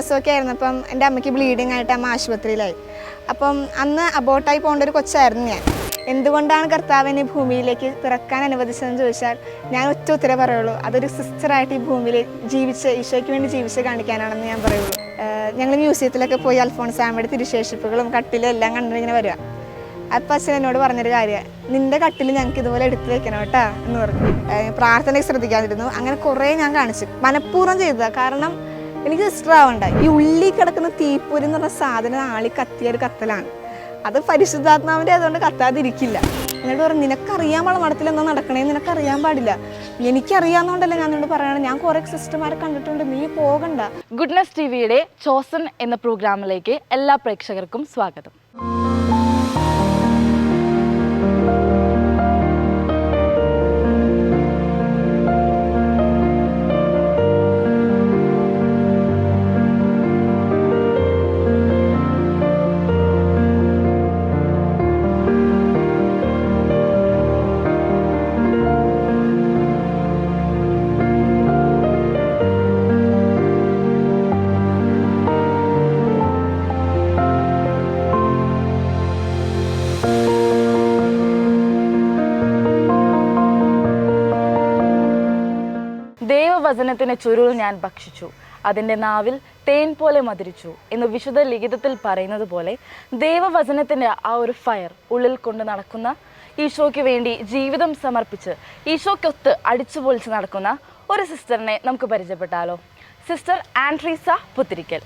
മാസമൊക്കെ ആയിരുന്നപ്പം എന്റെ അമ്മയ്ക്ക് ബ്ലീഡിങ് ആയിട്ട് അമ്മ ആശുപത്രിയിലായി. അപ്പം അന്ന് അബോട്ടായി പോകേണ്ട ഒരു കൊച്ചായിരുന്നു ഞാൻ. എന്തുകൊണ്ടാണ് കർത്താവിനെ ഭൂമിയിലേക്ക് പിറക്കാൻ അനുവദിച്ചതെന്ന് ചോദിച്ചാൽ ഞാൻ ഒറ്റ ഉത്തരവ് പറയുള്ളൂ. അതൊരു സിസ്റ്ററായിട്ട് ഈ ഭൂമിയിൽ ജീവിച്ച് ഈശോയ്ക്ക് വേണ്ടി ജീവിച്ച് കാണിക്കാനാണെന്ന് ഞാൻ പറയുള്ളൂ. ഞങ്ങൾ മ്യൂസിയത്തിലൊക്കെ പോയി അൽഫോൺസ് ആമയുടെ തിരുശേഷിപ്പുകളും കട്ടിലും എല്ലാം കണ്ടിങ്ങനെ വരിക. അപ്പം അച്ഛൻ എന്നോട് പറഞ്ഞൊരു കാര്യം നിന്റെ കട്ടിൽ ഞങ്ങൾക്ക് ഇതുപോലെ എടുത്തു വെക്കണം കേട്ടോ എന്ന് പറഞ്ഞു. പ്രാർത്ഥനയ്ക്ക് ശ്രദ്ധിക്കാതിരുന്നു. അങ്ങനെ കുറേ ഞാൻ കാണിച്ചു. മനഃപൂർവം ചെയ്തതാണ് കാരണം എനിക്ക് സിസ്റ്റർ ആവണ്ട ഈ ഉള്ളി കിടക്കുന്ന തീപ്പൊരി എന്ന് പറഞ്ഞ സാധനം ആളി കത്തിയ ഒരു കത്തലാണ്. അത് പരിശുദ്ധാത്മാവിന്റെ അതുകൊണ്ട് കത്താതിരിക്കില്ല. എന്നിട്ട് പറഞ്ഞു നിനക്കറിയാൻ മഠത്തിൽ എന്താ നടക്കണേ? നിനക്കറിയാൻ പാടില്ല. എനിക്കറിയാവുന്നതുകൊണ്ടല്ലേ ഞാൻ നിന്നോട് പറയണം ഞാൻ കുറേ സിസ്റ്റർമാരെ കണ്ടിട്ടുണ്ട്. നീ പോകണ്ട. ഗുഡ്നസ് ടി വിയുടെ ചോസൺ എന്ന പ്രോഗ്രാമിലേക്ക് എല്ലാ പ്രേക്ഷകർക്കും സ്വാഗതം. ദൈവവചനത്തിന്റെ ചുരുൾ ഞാൻ ഭക്ഷിച്ചു. അതിന്റെ നാവിൽ തേൻ പോലെ മതിരിച്ചു എന്ന് വിശുദ്ധ ലിഖിതത്തിൽ പറയുന്നത് പോലെ ദൈവവചനത്തിന്റെ ആ ഒരു ഫയർ ഉള്ളിൽ കൊണ്ട് നടക്കുന്ന ഈശോയ്ക്ക് വേണ്ടി ജീവിതം സമർപ്പിച്ച് ഈശോയ്ക്കൊത്ത് അടിച്ചു പൊളിച്ച് നടക്കുന്ന ഒരു സിസ്റ്ററിനെ നമുക്ക് പരിചയപ്പെട്ടാലോ. Sister Andreesa Puthirikkal.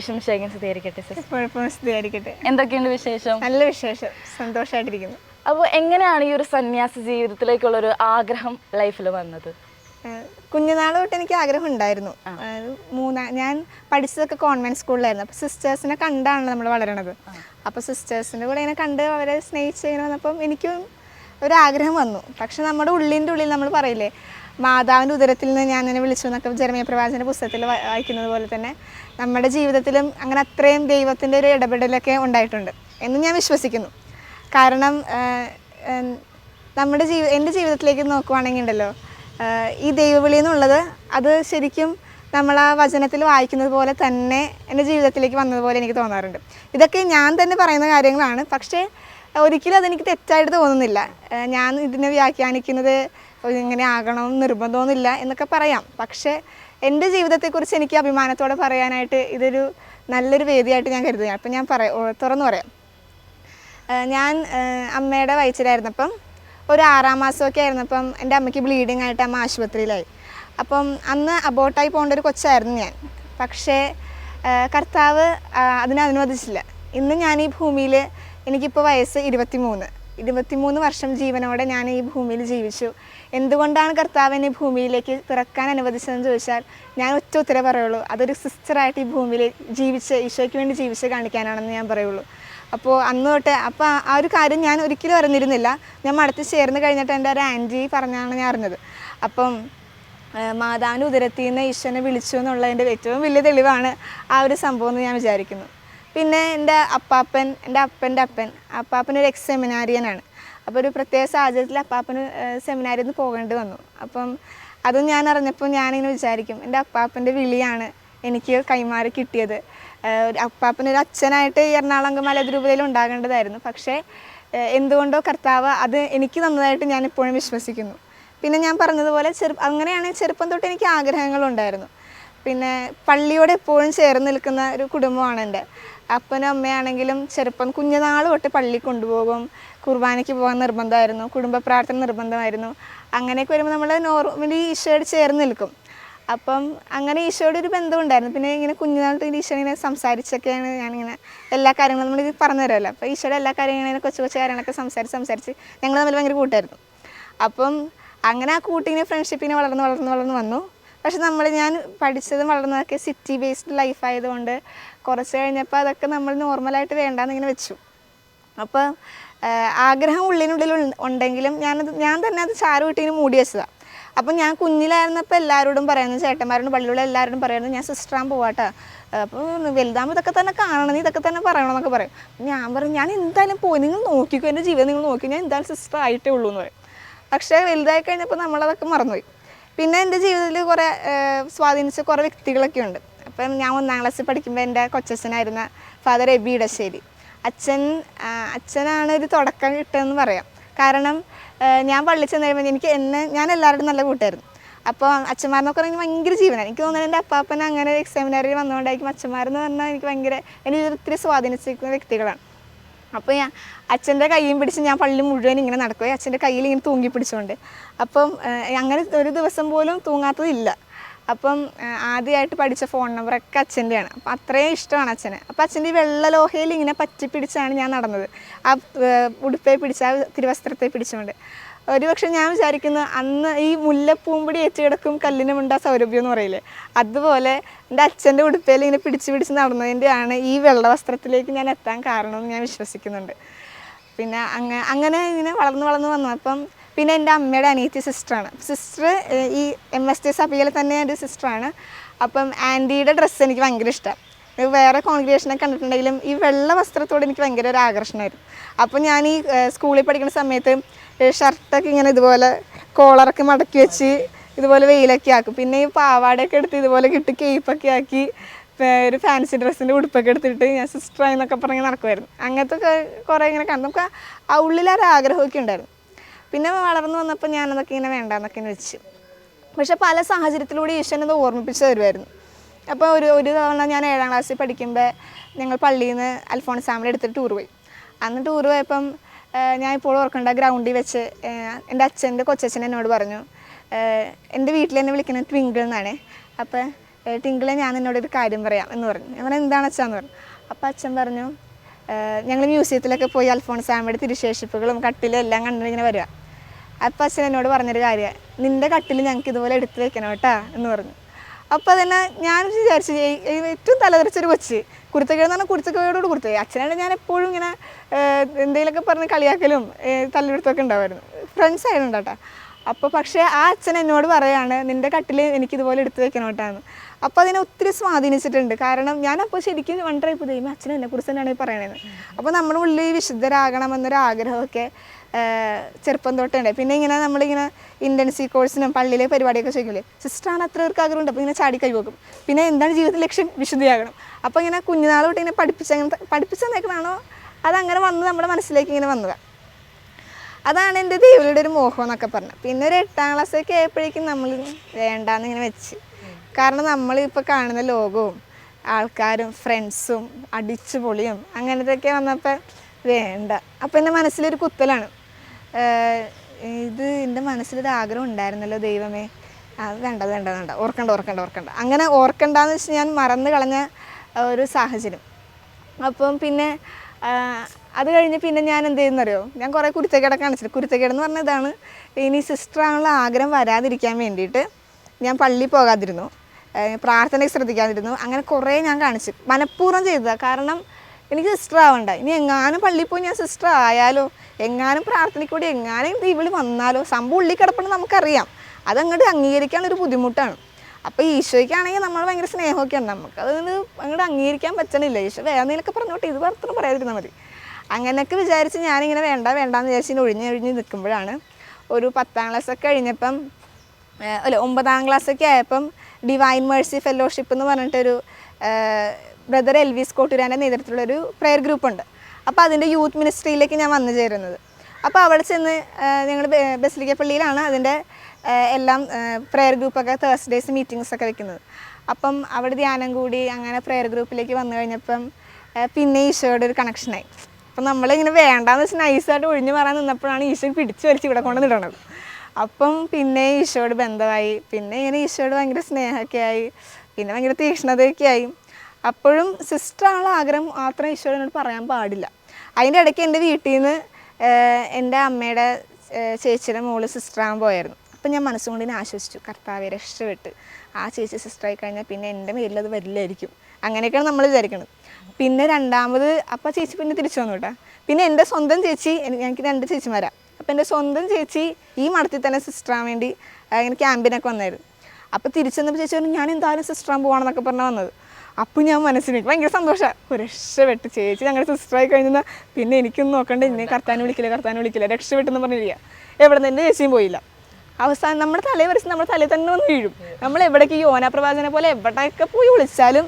ഈശം ശേഖൻ സ്ഥിരീകരിക്കട്ടെ സിസ്റ്റർ. എപ്പോഴെപ്പോഴും സ്ഥിരീകരിക്കട്ടെ എന്തൊക്കെയുണ്ട് വിശേഷം? നല്ല വിശേഷം. സന്തോഷമായിട്ടിരിക്കുന്നു അപ്പോൾ എങ്ങനെയാണ് ഈ ഒരു സന്യാസ ജീവിതത്തിലേക്കുള്ള ഒരു ആഗ്രഹം ലൈഫിൽ വന്നത്? കുഞ്ഞുനാൾ തൊട്ട് എനിക്ക് ആഗ്രഹം ഉണ്ടായിരുന്നു മൂന്നാ ഞാൻ പഠിച്ചതൊക്കെ കോൺവെന്റ് സ്കൂളിലായിരുന്നു അപ്പോൾ സിസ്റ്റേഴ്സിനെ കണ്ടാണ് നമ്മൾ വളരണത്. അപ്പോൾ സിസ്റ്റേഴ്സിന്റെ കൂടെ ഇങ്ങനെ കണ്ട് അവരെ സ്നേഹിച്ച് ഇങ്ങനെ വന്നപ്പം എനിക്കും ഒരു ആഗ്രഹം വന്നു. പക്ഷെ നമ്മുടെ ഉള്ളിന്റെ ഉള്ളിൽ നമ്മൾ പറയില്ലേ മാതാവിന്റെ ഉദരത്തിൽ നിന്ന് ഞാൻ നിന്നെ വിളിച്ചു എന്നൊക്കെ ജെറമിയ പ്രവാചന്റെ പുസ്തകത്തിൽ വായിക്കുന്നത് പോലെ തന്നെ നമ്മുടെ ജീവിതത്തിലും അങ്ങനെ അത്രയും ദൈവത്തിന്റെ ഒരു ഇടപെടലൊക്കെ ഉണ്ടായിട്ടുണ്ട് എന്ന് ഞാൻ വിശ്വസിക്കുന്നു. കാരണം നമ്മുടെ ജീവി എന്റെ ജീവിതത്തിലേക്ക് നോക്കുവാണെങ്കിൽ ഉണ്ടല്ലോ ഈ ദൈവവിളി എന്നുള്ളത് അത് ശരിക്കും നമ്മൾ ആ വചനത്തിൽ വായിക്കുന്നത് പോലെ തന്നെ എന്റെ ജീവിതത്തിലേക്ക് വന്നതുപോലെ എനിക്ക് തോന്നാറുണ്ട്. ഇതൊക്കെ ഞാൻ തന്നെ പറയുന്ന കാര്യങ്ങളാണ്. പക്ഷേ ഒരിക്കലും അതെനിക്ക് തെറ്റായിട്ട് തോന്നുന്നില്ല. ഞാൻ ഇതിനെ വ്യാഖ്യാനിക്കുന്നത് ഇങ്ങനെ ആകണം നിർബന്ധമൊന്നുമില്ല എന്നൊക്കെ പറയാം. പക്ഷേ എന്റെ ജീവിതത്തെക്കുറിച്ച് എനിക്ക് അഭിമാനത്തോടെ പറയാനായിട്ട് ഇതൊരു നല്ലൊരു വേദിയായിട്ട് ഞാൻ കരുതുകയാണ്. അപ്പം ഞാൻ പറയാം തുറന്നു പറയാം. ഞാൻ അമ്മയുടെ വയറ്റിലായിരുന്നപ്പം ഒരു ആറാം മാസമൊക്കെ ആയിരുന്നപ്പം എന്റെ അമ്മയ്ക്ക് ബ്ലീഡിങ് ആയിട്ട് അമ്മ ആശുപത്രിയിലായി. അപ്പം അന്ന് അബോട്ടായി പോകേണ്ട ഒരു കൊച്ചായിരുന്നു ഞാൻ. പക്ഷേ കർത്താവ് അതിനെ അനുവദിച്ചില്ല. ഇന്ന് ഞാൻ ഈ ഭൂമിയിൽ എനിക്കിപ്പോൾ വയസ്സ് ഇരുപത്തി മൂന്ന് ഇരുപത്തിമൂന്ന് വർഷം ജീവനോടെ ഞാൻ ഈ ഭൂമിയിൽ ജീവിച്ചു. എന്തുകൊണ്ടാണ് കർത്താവ് എന്നെ ഭൂമിയിലേക്ക് പിറക്കാൻ അനുവദിച്ചതെന്ന് ചോദിച്ചാൽ ഞാൻ ഒറ്റ ഉത്തരവേ പറയുള്ളൂ. അതൊരു സിസ്റ്ററായിട്ട് ഈ ഭൂമിയിൽ ജീവിച്ച് ഈശോയ്ക്ക് വേണ്ടി ജീവിച്ച് കാണിക്കാനാണെന്ന് ഞാൻ പറയുള്ളൂ. അപ്പോൾ അന്ന് തൊട്ട് അപ്പോൾ ആ- ഒരു കാര്യം ഞാൻ ഒരിക്കലും അറിഞ്ഞിരുന്നില്ല. ഞാൻ മടത്തി ചേർന്ന് കഴിഞ്ഞിട്ട് എന്റെ ഒരു ആന്റി പറഞ്ഞാണ് ഞാൻ അറിഞ്ഞത്. അപ്പം മാതാവിന്റെ ഉദരത്തിൽ നിന്ന് ഈശ്വരനെ വിളിച്ചു എന്നുള്ളതിന്റെ ഏറ്റവും വലിയ തെളിവാണ് ആ ഒരു സംഭവം എന്ന് ഞാൻ വിചാരിക്കുന്നു. പിന്നെ എന്റെ അപ്പാപ്പൻ എന്റെ അപ്പന്റെ അപ്പൻ. അപ്പാപ്പൻ ഒരു എക്സ് സെമിനാരിയനാണ് അപ്പോൾ ഒരു പ്രത്യേക സാഹചര്യത്തിൽ അപ്പാപ്പന് സെമിനാരിയിൽ നിന്ന് പോകേണ്ടി വന്നു. അപ്പം അതും ഞാൻ അറിഞ്ഞപ്പോൾ ഞാനിങ്ങനെ വിചാരിക്കും എന്റെ അപ്പാപ്പന്റെ വിളിയാണ് എനിക്ക് കൈമാറി കിട്ടിയത്. അപ്പാപ്പനൊരു അച്ഛനായിട്ട് എറണാകുളം അങ്കമാലി അതിരൂപതയിൽ ഉണ്ടാകേണ്ടതായിരുന്നു. പക്ഷേ എന്തുകൊണ്ടോ കർത്താവ് അത് എനിക്ക് തന്നതായിട്ട് ഞാൻ ഇപ്പോഴും വിശ്വസിക്കുന്നു. പിന്നെ ഞാൻ പറഞ്ഞതുപോലെ ചെറു അങ്ങനെയാണ് ചെറുപ്പം തൊട്ട് എനിക്ക് ആഗ്രഹങ്ങളുണ്ടായിരുന്നു. പിന്നെ പള്ളിയോട് എപ്പോഴും ചേർന്ന് നിൽക്കുന്ന ഒരു കുടുംബമാണ് എന്റെ. അപ്പനും അമ്മയാണെങ്കിലും ചെറുപ്പം കുഞ്ഞുനാൾ തൊട്ട് പള്ളി കൊണ്ടുപോകും കുർബാനയ്ക്ക് പോകാൻ നിർബന്ധമായിരുന്നു കുടുംബ പ്രാർത്ഥന നിർബന്ധമായിരുന്നു. അങ്ങനെയൊക്കെ വരുമ്പോൾ നമ്മൾ നോർമലി ഈശോയോട് ചേർന്ന് നിൽക്കും. അപ്പം അങ്ങനെ ഈശോയുടെ ഒരു ബന്ധം ഉണ്ടായിരുന്നു. പിന്നെ ഇങ്ങനെ കുഞ്ഞുനാളത്തിൽ ഈശോ ഇങ്ങനെ സംസാരിച്ചൊക്കെയാണ് ഞാനിങ്ങനെ എല്ലാ കാര്യങ്ങളും നമ്മൾ പറഞ്ഞു തരുമല്ലോ. അപ്പോൾ ഈശോയുടെ എല്ലാ കാര്യങ്ങളും ഇങ്ങനെ കൊച്ചു കൊച്ചു കാര്യങ്ങളൊക്കെ സംസാരിച്ച് സംസാരിച്ച് ഞങ്ങൾ തമ്മിൽ ഭയങ്കര കൂട്ടായിരുന്നു. അപ്പം അങ്ങനെ ആ കൂട്ടിങ്ങനെ ഫ്രണ്ട്ഷിപ്പിനെ വളർന്ന് വളർന്ന് വളർന്ന് വന്നു. പക്ഷെ നമ്മൾ ഞാൻ പഠിച്ചതും വളർന്നതൊക്കെ സിറ്റി ബേസ്ഡ് ലൈഫ് ആയതുകൊണ്ട് കുറച്ച് കഴിഞ്ഞപ്പോൾ അതൊക്കെ നമ്മൾ നോർമലായിട്ട് വേണ്ടാന്ന് ഇങ്ങനെ വെച്ചു. അപ്പോൾ ആഗ്രഹം ഉള്ളിനുള്ളിൽ ഉണ്ടെങ്കിലും ഞാനത് ഞാൻ തന്നെ അത് ചാരു വീട്ടിന് മൂടി വെച്ചതാണ് അപ്പം ഞാൻ കുഞ്ഞിലായിരുന്നപ്പോൾ എല്ലാവരോടും പറയുന്നത് ചേട്ടന്മാരോടും പള്ളിയിലുള്ള എല്ലാവരോടും പറയുന്നത് ഞാൻ സിസ്റ്ററാൻ പോവാട്ടാ അപ്പോൾ വലുതാകുമ്പോൾ ഇതൊക്കെ തന്നെ കാണണം ഇതൊക്കെ തന്നെ പറയണം എന്നൊക്കെ പറയും. ഞാൻ പറയും ഞാൻ എന്തായാലും പോയി നിങ്ങൾ നോക്കിക്കോ എന്റെ ജീവിതം നിങ്ങൾ നോക്കി ഞാൻ എന്തായാലും സിസ്റ്റർ ആയിട്ടേ ഉള്ളൂ എന്ന് പറയും. പക്ഷേ വലുതായി കഴിഞ്ഞപ്പോൾ നമ്മളതൊക്കെ മറന്നുപോയി. പിന്നെ എന്റെ ജീവിതത്തിൽ കുറേ സ്വാധീനിച്ച കുറേ വ്യക്തികളൊക്കെ ഉണ്ട്. അപ്പം ഞാൻ ഒന്നാം ക്ലാസ്സിൽ പഠിക്കുമ്പോൾ എന്റെ കൊച്ചച്ഛനായിരുന്ന ഫാദർ എബി ഇടശ്ശേരി. അച്ഛൻ അച്ഛനാണ് ഒരു തുടക്കം കിട്ടുമെന്ന് പറയാം. കാരണം ഞാൻ പള്ളിയിൽ ചെന്ന് കഴിയുമ്പോൾ എനിക്ക് എന്നെ ഞാൻ എല്ലാവരുടെയും നല്ല കൂട്ടായിരുന്നു അപ്പോൾ അച്ഛന്മാരെന്നൊക്കെ പറഞ്ഞാൽ ഭയങ്കര ജീവനാണ്. എനിക്ക് തോന്നുന്നത് എന്റെ അപ്പാപ്പൻ അങ്ങനെ എക്സാമിനറിൽ വന്നുകൊണ്ടായിരിക്കും അച്ഛന്മാരെന്ന് പറഞ്ഞാൽ എനിക്ക് ഭയങ്കര എന്നെ ഒത്തിരി സ്വാധീനിച്ചിരിക്കുന്ന വ്യക്തികളാണ്. അപ്പോൾ ഞാൻ അച്ഛന്റെ കൈയും പിടിച്ച് ഞാൻ പള്ളി മുഴുവൻ ഇങ്ങനെ നടക്കുകയും അച്ഛന്റെ കയ്യിൽ ഇങ്ങനെ തൂങ്ങി പിടിച്ചുകൊണ്ട് അപ്പം അങ്ങനെ ഒരു ദിവസം പോലും തൂങ്ങാത്തതില്ല. അപ്പം ആദ്യമായിട്ട് പഠിച്ച ഫോൺ നമ്പറൊക്കെ അച്ഛന്റെയാണ്. അപ്പം അത്രയും ഇഷ്ടമാണ് അച്ഛന്. അപ്പം അച്ഛന്റെ ഈ വെള്ള ലോഹയിൽ ഇങ്ങനെ പറ്റി പിടിച്ചാണ് ഞാൻ നടന്നത്. ആ ഉടുപ്പെ പിടിച്ച് ആ തിരുവസ്ത്രത്തെ പിടിച്ചുകൊണ്ട്. ഒരുപക്ഷെ ഞാൻ വിചാരിക്കുന്നു അന്ന് ഈ മുല്ലപ്പൂമ്പടി ഏറ്റ് കിടക്കും കല്ലിനുമുണ്ട സൗരഭ്യം എന്ന് പറയില്ലേ? അതുപോലെ എന്റെ അച്ഛന്റെ ഉടുപ്പയിൽ ഇങ്ങനെ പിടിച്ച് പിടിച്ച് നടന്നതിന്റെയാണ് ഈ വെള്ള വസ്ത്രത്തിലേക്ക് ഞാൻ എത്താൻ കാരണമെന്ന് ഞാൻ വിശ്വസിക്കുന്നുണ്ട്. പിന്നെ അങ്ങ അങ്ങനെ ഇങ്ങനെ വളർന്ന് വളർന്ന് വന്നു. അപ്പം പിന്നെ എന്റെ അമ്മയുടെ അനിയത്തി സിസ്റ്ററാണ്. സിസ്റ്റർ ഈ എം എസ് ടി സഭയിൽ തന്നെ എന്റെ സിസ്റ്ററാണ്. അപ്പം ആന്റിയുടെ ഡ്രസ്സ് എനിക്ക് ഭയങ്കര ഇഷ്ടമാണ് വേറെ കോൺഗ്രിഗേഷനൊക്കെ കണ്ടിട്ടുണ്ടെങ്കിലും ഈ വെള്ള വസ്ത്രത്തോട് എനിക്ക് ഭയങ്കര ഒരു ആകർഷണമായിരുന്നു. അപ്പം ഞാൻ ഈ സ്കൂളിൽ പഠിക്കുന്ന സമയത്ത് ഷർട്ടൊക്കെ ഇങ്ങനെ ഇതുപോലെ കോളറൊക്കെ മടക്കി വെച്ച് ഇതുപോലെ വെയിലൊക്കെ ആക്കും. പിന്നെ ഈ പാവാടയൊക്കെ എടുത്ത് ഇതുപോലെ കിട്ടി കേപ്പൊക്കെ ആക്കി ഒരു ഫാൻസി ഡ്രസ്സിന്റെ ഉടുപ്പൊക്കെ എടുത്തിട്ട് ഞാൻ സിസ്റ്റർ എന്നൊക്കെ പറഞ്ഞ് നടക്കുമായിരുന്നു അങ്ങനത്തെ കുറേ ഇങ്ങനെ കണ്ടു. നമുക്ക് ആ ഉള്ളിൽ ആഗ്രഹമൊക്കെ ഉണ്ടായിരുന്നു. പിന്നെ വളർന്നു വന്നപ്പോൾ ഞാനതൊക്കെ ഇങ്ങനെ വേണ്ടാന്നൊക്കെ ഇങ്ങനെ വെച്ചു. പക്ഷെ പല സാഹചര്യത്തിലൂടെ ഈശ്വരനത് ഓർമ്മിപ്പിച്ച് തരുമായിരുന്നു. അപ്പോൾ ഒരു ഒരു തവണ ഞാൻ ഏഴാം ക്ലാസ്സിൽ പഠിക്കുമ്പോൾ ഞങ്ങൾ പള്ളിയിൽ നിന്ന് അൽഫോൺസ് ഫാമിലി എടുത്തിട്ട് ടൂർ പോയി. അന്ന് ടൂർ പോയപ്പം ഞാൻ ഇപ്പോൾ ഓർക്കേണ്ട ഗ്രൗണ്ടിൽ വെച്ച് എന്റെ അച്ഛന്റെ കൊച്ചച്ഛൻ എന്നോട് പറഞ്ഞു എന്റെ വീട്ടിൽ എന്നെ വിളിക്കുന്നത് ട്വിങ്കിൾ എന്നാണ്. അപ്പോൾ ട്വിങ്കിളെ ഞാൻ എന്നോട് ഒരു കാര്യം പറയാം എന്ന് പറഞ്ഞു. ഞാൻ പറഞ്ഞു എന്താണ് അച്ഛാന്ന് പറഞ്ഞു. അപ്പോൾ അച്ഛൻ പറഞ്ഞു ഞങ്ങൾ മ്യൂസിയത്തിലൊക്കെ പോയി അൽഫോൺസ് ഫാമിലിയുടെ തിരുശേഷിപ്പുകളും കട്ടിലും എല്ലാം കണ്ടിങ്ങനെ വരിക. അപ്പം അച്ഛൻ എന്നോട് പറഞ്ഞൊരു കാര്യം നിന്റെ കട്ടിൽ ഞങ്ങൾക്ക് ഇതുപോലെ എടുത്ത് വെക്കണം കേട്ടാ എന്ന് പറഞ്ഞു. അപ്പോൾ തന്നെ ഞാൻ വിചാരിച്ചു ഏറ്റവും തലതെറിച്ചൊരു കൊച്ച്. കുരുത്തക്കേട് എന്ന് പറഞ്ഞാൽ കുരുത്തക്കേടോട് കുരുത്തേ അച്ഛനാണ് ഞാൻ എപ്പോഴും ഇങ്ങനെ എന്തെങ്കിലുമൊക്കെ പറഞ്ഞ് കളിയാക്കലും തല്ലെടുത്തൊക്കെ ഉണ്ടാവുമായിരുന്നു ഫ്രണ്ട്സ് ആയിരുന്നു കേട്ടോ. അപ്പോൾ പക്ഷേ ആ അച്ഛൻ എന്നോട് പറയാണ് നിന്റെ കട്ടിൽ എനിക്കിതുപോലെ എടുത്ത് വെക്കണം കേട്ടാന്ന് അപ്പോൾ അതിനെ ഒത്തിരി സ്വാധീനിച്ചിട്ടുണ്ട്. കാരണം ഞാൻ അപ്പോൾ ശരിക്കും വണ്ടറായി പോയി ദൈവം അച്ഛൻ എന്നെ കുറിച്ച് തന്നെയാണ് ഈ പറയണത്. അപ്പോൾ നമ്മുടെ ഉള്ളിൽ വിശുദ്ധരാകണം എന്നൊരു ആഗ്രഹമൊക്കെ ഏഹ്, ചെറുപ്പം തൊട്ടുണ്ട്. പിന്നെ ഇങ്ങനെ നമ്മളിങ്ങനെ ഇന്റൻസി കോഴ്സിനും പള്ളിയിലെ പരിപാടിയൊക്കെ ചോദിക്കില്ലേ സിസ്റ്ററാണ് അത്ര പേർക്ക് ആഗ്രഹമുണ്ട് അപ്പോൾ ഇങ്ങനെ ചാടി കൈവക്കും പിന്നെ എന്താണ് ജീവിതത്തിൽ ലക്ഷ്യം? വിശുദ്ധിയാകണം. അപ്പോൾ ഇങ്ങനെ കുഞ്ഞുനാൾ തൊട്ട് ഇങ്ങനെ പഠിപ്പിച്ച അങ്ങനത്തെ പഠിപ്പിച്ചു തന്നേക്കണാണോ അതങ്ങനെ വന്ന് നമ്മുടെ മനസ്സിലേക്ക് ഇങ്ങനെ വന്നതാണ് അതാണ് എന്റെ ദൈവയുടെ ഒരു മോഹം എന്നൊക്കെ പറഞ്ഞു പിന്നെ ഒരു എട്ടാം ക്ലാസ്സൊക്കെ ആയപ്പോഴേക്കും നമ്മൾ വേണ്ടാന്ന് ഇങ്ങനെ വെച്ച്. കാരണം നമ്മളിപ്പോൾ കാണുന്ന ലോകവും ആൾക്കാരും ഫ്രണ്ട്സും അടിച്ചു പൊളിയും അങ്ങനത്തെയൊക്കെ വന്നപ്പോൾ വേണ്ട. അപ്പോൾ എന്റെ മനസ്സിലൊരു കുത്തലാണ്. ഇത് എന്റെ മനസ്സിലൊരു ആഗ്രഹം ഉണ്ടായിരുന്നല്ലോ ദൈവമേ. അത് വേണ്ട വേണ്ട വേണ്ട. ഓർക്കണ്ട ഓർക്കണ്ട ഓർക്കണ്ട. അങ്ങനെ ഓർക്കണ്ടെന്ന് വെച്ച് ഞാൻ മറന്നു കളഞ്ഞ ഒരു സാഹചര്യം. അപ്പം പിന്നെ അത് കഴിഞ്ഞ് പിന്നെ ഞാൻ എന്ത് ചെയ്യുന്നറിയോ? ഞാൻ കുറേ കുരുത്തക്കേടൊക്കെ കാണിച്ചിട്ട് കുരുത്തക്കേട് എന്ന് പറഞ്ഞ ഇതാണ് ഇനി സിസ്റ്റർ ആണുള്ള ആഗ്രഹം വരാതിരിക്കാൻ വേണ്ടിയിട്ട് ഞാൻ പള്ളി പോകാതിരുന്നു. പ്രാർത്ഥനയ്ക്ക് ശ്രദ്ധിക്കാതിരുന്നു. അങ്ങനെ കുറേ ഞാൻ കാണിച്ചു. മനഃപൂർവം ചെയ്തതാണ് കാരണം എനിക്ക് സിസ്റ്റർ ആവണ്ട. ഇനി എങ്ങാനും പള്ളിയിൽ പോയി ഞാൻ സിസ്റ്റർ ആയാലോ എങ്ങാനും പ്രാർത്ഥനയ്ക്കൂടി എങ്ങാനും ഇവൾ വന്നാലോ സംഭവം ഉള്ളിൽ കിടപ്പണം നമുക്കറിയാം. അതങ്ങോട്ട് അംഗീകരിക്കാൻ ഒരു ബുദ്ധിമുട്ടാണ്. അപ്പോൾ ഈശോയ്ക്കാണെങ്കിൽ നമ്മൾ ഭയങ്കര സ്നേഹമൊക്കെയാണ് നമുക്ക്. അത് അങ്ങോട്ട് അംഗീകരിക്കാൻ പറ്റണില്ല. ഈശോ വേണമെന്നൊക്കെ പറഞ്ഞോട്ടെ ഇത് പുറത്തൊന്നും പറയാതിരുന്നാൽ മതി. അങ്ങനെയൊക്കെ വിചാരിച്ച് ഞാനിങ്ങനെ വേണ്ട വേണ്ടാന്ന് വിചാരിച്ച് ഇങ്ങനെ ഒഴിഞ്ഞ് ഒഴിഞ്ഞ് നിൽക്കുമ്പോഴാണ് ഒരു പത്താം ക്ലാസ്സൊക്കെ കഴിഞ്ഞപ്പം അല്ല ഒമ്പതാം ക്ലാസ്സൊക്കെ ആയപ്പം ഡിവൈൻ മേഴ്സി ഫെലോഷിപ്പ് എന്ന് പറഞ്ഞിട്ടൊരു ബ്രദർ എൽവിസ് കോട്ടൂരാന്റെ നേതൃത്വത്തിലുള്ളൊരു പ്രെയർ ഗ്രൂപ്പുണ്ട് അപ്പോൾ അതിന്റെ യൂത്ത് മിനിസ്ട്രിയിലേക്ക് ഞാൻ വന്നു ചേരുന്നത്. അപ്പോൾ അവിടെ ചെന്ന് ഞങ്ങൾ ബസ്ലിക്ക പള്ളിയിലാണ് അതിന്റെ എല്ലാം പ്രെയർ ഗ്രൂപ്പൊക്കെ തേഴ്സ്ഡേയ്സ് മീറ്റിങ്സ് ഒക്കെ വെക്കുന്നത്. അപ്പം അവിടെ ധ്യാനം കൂടി അങ്ങനെ പ്രെയർ ഗ്രൂപ്പിലേക്ക് വന്നു കഴിഞ്ഞപ്പം പിന്നെ ഈശോയുടെ ഒരു കണക്ഷനായി അപ്പം നമ്മളിങ്ങനെ വേണ്ടാന്ന് വെച്ച് നൈസായിട്ട് ഒഴിഞ്ഞു മാറാൻ നിന്നപ്പോഴാണ് ഈശോ പിടിച്ചു വലിച്ച് ഇവിടെ കൊണ്ട് നിടണത് അപ്പം പിന്നെ ഈശോയോട് ബന്ധമായി പിന്നെ ഇങ്ങനെ ഈശോയോട് ഭയങ്കര സ്നേഹമൊക്കെ ആയി പിന്നെ ഭയങ്കര തീക്ഷ്ണതയൊക്കെ ആയി. അപ്പോഴും സിസ്റ്ററാണുള്ള ആഗ്രഹം മാത്രം ഈശോയോട് പറയാൻ പാടില്ല. അതിന്റെ ഇടയ്ക്ക് എന്റെ വീട്ടിൽ നിന്ന് എന്റെ അമ്മയുടെ ചേച്ചിയുടെ മോൾ സിസ്റ്ററാകാൻ പോയായിരുന്നു. അപ്പം ഞാൻ മനസ്സുകൊണ്ട് ഇനി ആശ്വസിച്ചു. കർത്താവെ രക്ഷപ്പെട്ട്. ആ ചേച്ചി സിസ്റ്ററായി കഴിഞ്ഞാൽ പിന്നെ എന്റെ മേലിൽ അത് വരില്ലായിരിക്കും. അങ്ങനെയൊക്കെയാണ് നമ്മൾ വിചാരിക്കുന്നത് പിന്നെ രണ്ടാമത് അപ്പം ചേച്ചി പിന്നെ തിരിച്ചു വന്നു കേട്ടോ. പിന്നെ എന്റെ സ്വന്തം ചേച്ചി എനിക്ക് രണ്ട് ചേച്ചിമാരാണ് അപ്പം എന്റെ സ്വന്തം ചേച്ചി ഈ മഠത്തിൽ തന്നെ സിസ്റ്ററാൻ വേണ്ടി ഇങ്ങനെ ക്യാമ്പിനൊക്കെ വന്നായിരുന്നു. അപ്പോൾ തിരിച്ചു വന്നപ്പോൾ ചേച്ചി പറഞ്ഞു ഞാൻ എന്തായാലും സിസ്റ്ററാൻ പോകണമെന്നൊക്കെ പറഞ്ഞാൽ വന്നത്. അപ്പോൾ ഞാൻ മനസ്സിന് എനിക്ക് ഭയങ്കര സന്തോഷമാണ് രക്ഷപ്പെട്ട് ചേച്ചി ഞങ്ങളുടെ സിസ്റ്ററായി കഴിഞ്ഞാൽ പിന്നെ എനിക്കൊന്നും നോക്കണ്ട ഇന്നെ കർത്താൻ വിളിക്കില്ല കർത്താൻ വിളിക്കില്ല രക്ഷപ്പെട്ടെന്ന് പറഞ്ഞില്ല എവിടെ നിന്ന് എന്റെ ചേച്ചിയും പോയില്ല. അവസാനം നമ്മുടെ തലയിൽ വരച്ച് നമ്മുടെ തലയിൽ തന്നെ വന്ന് വീഴും. നമ്മൾ എവിടേക്ക് യോന പ്രവാചനെ പോലെ എവിടെയൊക്കെ പോയി വിളിച്ചാലും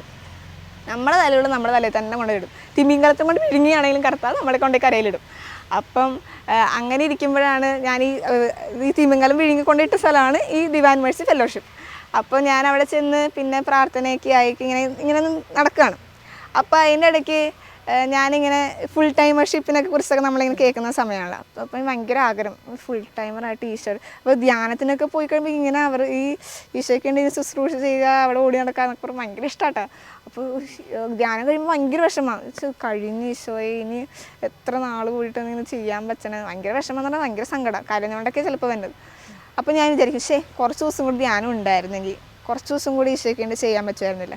നമ്മുടെ തലയോട് നമ്മുടെ തലയിൽ തന്നെ കൊണ്ടിടും തിമിങ്കലത്തും കൊണ്ട് വിഴുങ്ങിയാണെങ്കിലും കറുത്താൽ നമ്മളെ കൊണ്ട് കരയിലിടും. അപ്പം അങ്ങനെ ഇരിക്കുമ്പോഴാണ് ഞാൻ ഈ ഈ തിമിങ്കലം വിഴുങ്ങിക്കൊണ്ടിട്ട സ്ഥലമാണ് ഈ ദിവാൻ മേഴ്സി ഫെലോഷിപ്പ്. അപ്പോൾ ഞാൻ അവിടെ ചെന്ന് പിന്നെ പ്രാർത്ഥനയൊക്കെ ആയിട്ട് ഇങ്ങനെ ഇങ്ങനെ നടക്കുകയാണ് അപ്പോൾ അതിന്റെ ഇടയ്ക്ക് ഞാനിങ്ങനെ ഫുൾ ടൈമർഷിപ്പിനെ കുറിച്ചൊക്കെ നമ്മളിങ്ങനെ കേൾക്കുന്ന സമയമാണ്. അപ്പോൾ അപ്പം ഭയങ്കര ആഗ്രഹം. ഫുൾ ടൈമറായിട്ട് ടീച്ചർ അപ്പോൾ ധ്യാനത്തിനൊക്കെ പോയി കഴിയുമ്പോൾ ഇങ്ങനെ അവർ ഈ ഈശോയ്ക്ക് വേണ്ടി ശുശ്രൂഷ ചെയ്യുക അവിടെ ഓടി നടക്കുക എന്നൊക്കെ പറഞ്ഞാൽ ഭയങ്കര ഇഷ്ടമാട്ടോ അപ്പോൾ ധ്യാനം കഴിയുമ്പോൾ ഭയങ്കര വിഷമമാണ്. കഴിഞ്ഞ് ഈശോയെ ഇനി എത്ര നാൾ കൂടിയിട്ട് ഇങ്ങനെ ചെയ്യാൻ പറ്റണേ? ഭയങ്കര വിഷമം എന്ന് പറഞ്ഞാൽ ഭയങ്കര സങ്കടം. കരഞ്ഞുകൊണ്ടൊക്കെ ചിലപ്പോൾ വരുന്നത് അപ്പോൾ ഞാൻ വിചാരിക്കും ഷേ കുറച്ച് ദിവസം കൂടി ധ്യാനം ഉണ്ടായിരുന്നെങ്കിൽ കുറച്ച് ദിവസം കൂടി ഈശോയ്ക്ക് ചെയ്യാൻ പറ്റുമായിരുന്നില്ല.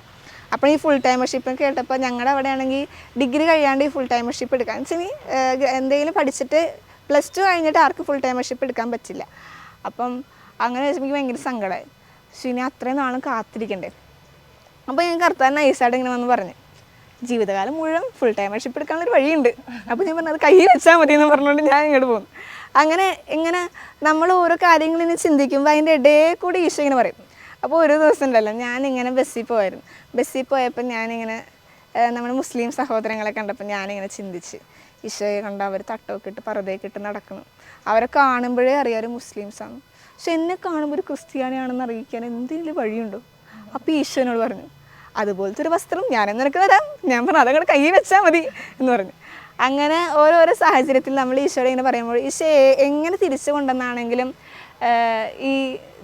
അപ്പോൾ ഈ ഫുൾ ടൈമർഷിപ്പ് കേട്ടപ്പോൾ ഞങ്ങളുടെ അവിടെ ആണെങ്കിൽ ഡിഗ്രി കഴിയാണ്ട് ഈ ഫുൾ ടൈമർഷിപ്പ് എടുക്കാൻ. വെച്ചാൽ എന്തെങ്കിലും പഠിച്ചിട്ട് പ്ലസ് ടു കഴിഞ്ഞിട്ട് ആർക്ക് ഫുൾ ടൈമർഷിപ്പ് എടുക്കാൻ പറ്റില്ല. അപ്പം അങ്ങനെ വെച്ചപ്പോൾ എനിക്ക് ഭയങ്കര സങ്കടമായി പക്ഷേ ഇനി അത്രയും നാളും കാത്തിരിക്കണ്ടേ? അപ്പോൾ ഞാൻ കർത്താൻ നൈസായിട്ട് ഇങ്ങനെ വന്ന് പറഞ്ഞു. ജീവിതകാലം മുഴുവൻ ഫുൾ ടൈമർഷിപ്പ് എടുക്കാനുള്ള ഒരു വഴിയുണ്ട്. അപ്പോൾ ഞാൻ പറഞ്ഞത് കയ്യിൽ വെച്ചാൽ മതി എന്ന് പറഞ്ഞുകൊണ്ട് ഞാൻ ഇങ്ങോട്ട് പോകുന്നു അങ്ങനെ ഇങ്ങനെ നമ്മൾ ഓരോ കാര്യങ്ങളിങ്ങനെ ചിന്തിക്കുമ്പോൾ അതിന്റെ ഇടയിൽ കൂടി ഈശോ ഇങ്ങനെ പറയും. അപ്പോൾ ഒരു ദിവസം ഉണ്ടല്ലോ ഞാനിങ്ങനെ ബസ്സിൽ പോയായിരുന്നു ബസ്സിൽ പോയപ്പോൾ ഞാനിങ്ങനെ നമ്മുടെ മുസ്ലിം സഹോദരങ്ങളെ കണ്ടപ്പോൾ ഞാനിങ്ങനെ ചിന്തിച്ച്. ഈശോയെ കണ്ട അവർ തട്ടമൊക്കെ ഇട്ട് പറുതയൊക്കെ ഇട്ട് നടക്കണം അവരെ കാണുമ്പോഴേ അറിയാം മുസ്ലിംസാണ് പക്ഷെ എന്നെ കാണുമ്പോൾ ഒരു ക്രിസ്ത്യാനിയാണെന്ന് അറിയിക്കാൻ എന്തെങ്കിലും വഴിയുണ്ടോ? അപ്പോൾ ഈശോനോട് പറഞ്ഞു അതുപോലത്തെ ഒരു വസ്ത്രം ഞാനും നിനക്ക് തരാം. ഞാൻ പറഞ്ഞു അതങ്ങോട്ട് കൈ വെച്ചാൽ മതി എന്ന് പറഞ്ഞു. അങ്ങനെ ഓരോരോ സാഹചര്യത്തിൽ നമ്മൾ ഈശോയുടെ ഇങ്ങനെ പറയുമ്പോൾ ഈശോ എങ്ങനെ തിരിച്ചു കൊണ്ടെന്നാണെങ്കിലും ഈ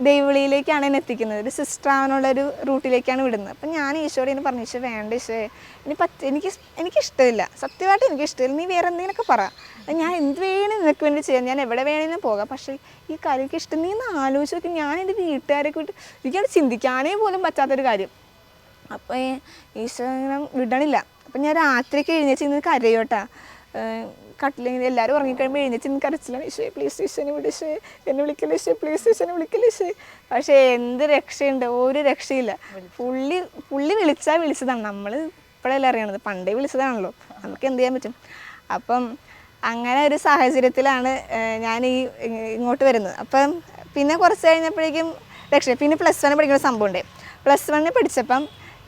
ദൈവവിളിയിലേക്കാണ് എന്നെ എത്തിക്കുന്നത്. ഒരു സിസ്റ്റർ ആവാനുള്ള ഒരു റൂട്ടിലേക്കാണ് വിടുന്നത്. അപ്പം ഞാൻ ഈശോയോട് ഇങ്ങനെ പറഞ്ഞു ഈശോ വേണ്ട ഈശോയെ ഇനി പറ്റ എനിക്ക് എനിക്കിഷ്ടമില്ല. സത്യമായിട്ട് എനിക്കിഷ്ടമില്ല. നീ വേറെ എന്തെങ്കിലുമൊക്കെ പറ. ഞാൻ എന്ത് വേണം നിനക്ക് വേണ്ടി ചെയ്യാം. ഞാൻ എവിടെ വേണമെങ്കിലും പോകാം. പക്ഷേ ഈ കാര്യം എനിക്ക് ഇഷ്ടം നീ ഒന്ന് ആലോചിച്ച് നോക്കി. ഞാൻ എന്റെ വീട്ടുകാരൊക്കെ വിട്ട് എനിക്കത് ചിന്തിക്കാനേ പോലും പറ്റാത്തൊരു കാര്യം. അപ്പോൾ ഈശോ ഇങ്ങനെ വിടണില്ല. അപ്പം ഞാൻ രാത്രിക്ക് എഴുന്നേച്ച് ഇന്ന് കരയോട്ടാ കട്ടിലിങ്ങനെ എല്ലാവരും ഉറങ്ങിക്കഴിയുമ്പോൾ എഴുന്നേച്ച് ഇന്ന് കരച്ചിലാണ് ഇഷേ പ്ലീസ് ഈശോനെ ഈശോ. എന്നെ വിളിക്കൽ ഇഷേ പ്ലീസ് ഈശോനെ വിളിക്കൽ ഇഷേ പക്ഷേ എന്ത് രക്ഷയുണ്ട്? ഒരു രക്ഷയില്ല. പുള്ളി പുള്ളി വിളിച്ചാൽ വിളിച്ചതാണ്. നമ്മൾ ഇപ്പോഴല്ല അറിയണത്. പണ്ടേ വിളിച്ചതാണല്ലോ. നമുക്ക് എന്ത് ചെയ്യാൻ പറ്റും? അപ്പം അങ്ങനെ ഒരു സാഹചര്യത്തിലാണ് ഞാൻ ഈ ഇങ്ങോട്ട് വരുന്നത്. അപ്പം പിന്നെ കുറച്ച് കഴിഞ്ഞപ്പോഴേക്കും രക്ഷ പിന്നെ പ്ലസ് വൺ പഠിക്കുന്ന സംഭവം ഉണ്ട്. പ്ലസ് വണ്ണിൽ പഠിച്ചപ്പം